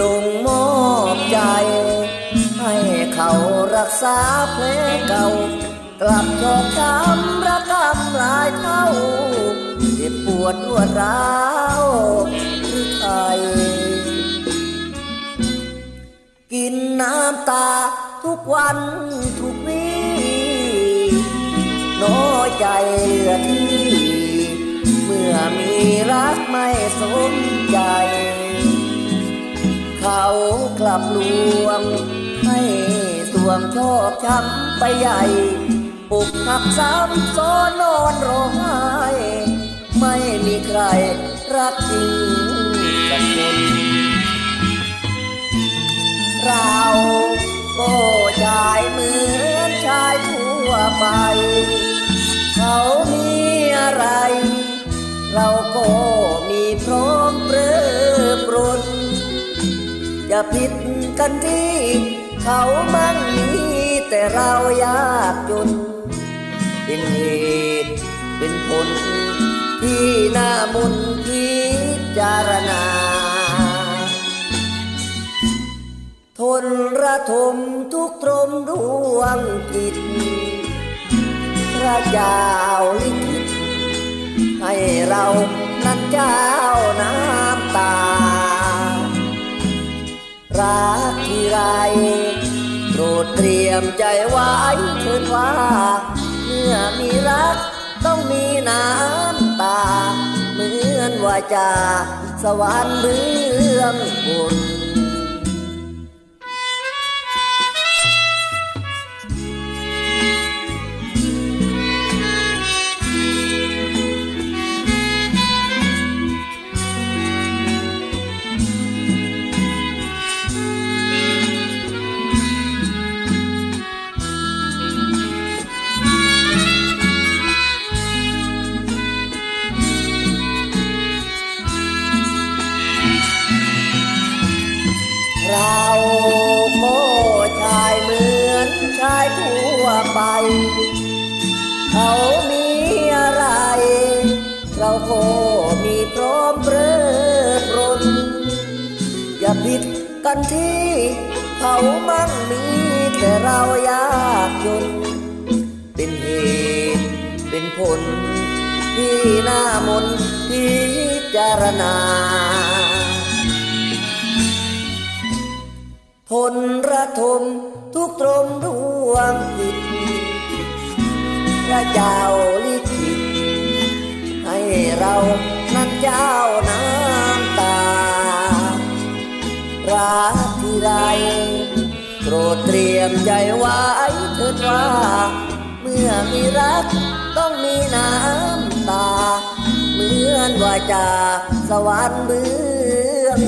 ลงมอบใจ ให้เขารักษาเพลเก่า กลับชอกช้ำระกำลายเท่าเจ็บปวดรวร้าวหรือไทยกินน้ำตาทุกวันทุกวีน้อยใจเหลือที่ เมื่อมีรักไม่สม บลวง ให้สวงชอบช้ำไปใหญ่ปุกหักซ้ำซ้อนนอนร้องไห้ไม่มีใครรักจริงสักคนเราก็ชายเหมือนชายทั่วไป เขามีอะไร เราก็มีพร้อม อย่าผิดกันที่ เขามั่งมีแต่เรายากจน เป็นเหตุเป็นผล ที่น่ามุนพิจารณา ทนระทมทุกตรมดวงจิตพระเจ้าลิขิตให้เรานั้นจ้า โปรดเตรียมใจไว้เถิดว่า เมื่อมีรักต้องมีน้ำตา เหมือนว่าจะสวรรค์เรื่องบน ทั่วไป เขามีอะไร เราก็มีพร้อมเริดรนอย่าผิดกันที่เขามั่งมีแต่เรายากจน เป็นเหตุเป็นผลที่หน้ามนพิจารณา เจ้าลิขิตให้เรานั้นเจ้าน้ำตา รักที่ไรโปรดเตรียมใจไว้เถิดว่า เมื่อมีรักต้องมีน้ำตา เหมือนว่าจากสวรรค์เบื้อง